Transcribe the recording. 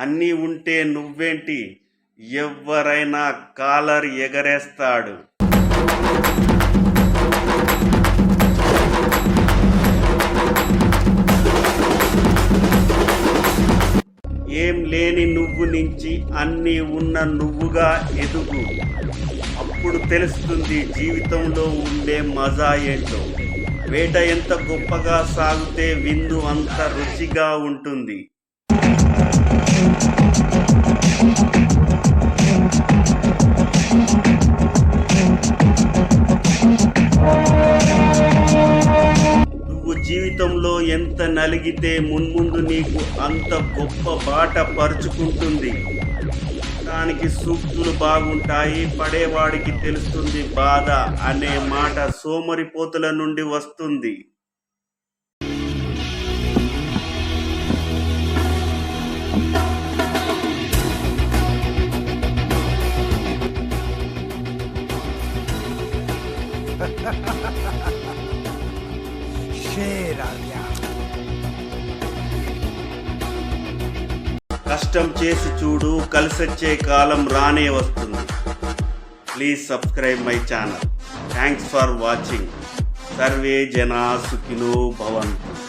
అన్నీ ఉంటే నువ్వేంటి? ఎవరైనా కాలర్ ఎగరేస్తాడు. ఏం లేని నువ్వు నుంచి అన్నీ ఉన్న నువ్వుగా ఎదుగు. అప్పుడు తెలుస్తుంది జీవితంలో ఉండే మజా ఏంటో. వేట ఎంత గొప్పగా సాగితే విందు అంత రుచిగా ఉంటుంది. జీవితంలో ఎంత నలిగితే మున్ముందు నీకు అంత గొప్ప బాట పరుచుకుంటుంది. దానికి సూక్తులు బాగుంటాయి పడేవాడికి తెలుస్తుంది బాధ అనే మాట సోమరిపోతుల నుండి వస్తుంది. ha ha ha ha కష్టం చేసి చూడు కలిసొచ్చే కాలం రానే వస్తుంది. Please subscribe my channel thanks for watching survey జనా సుఖినో భవంతు.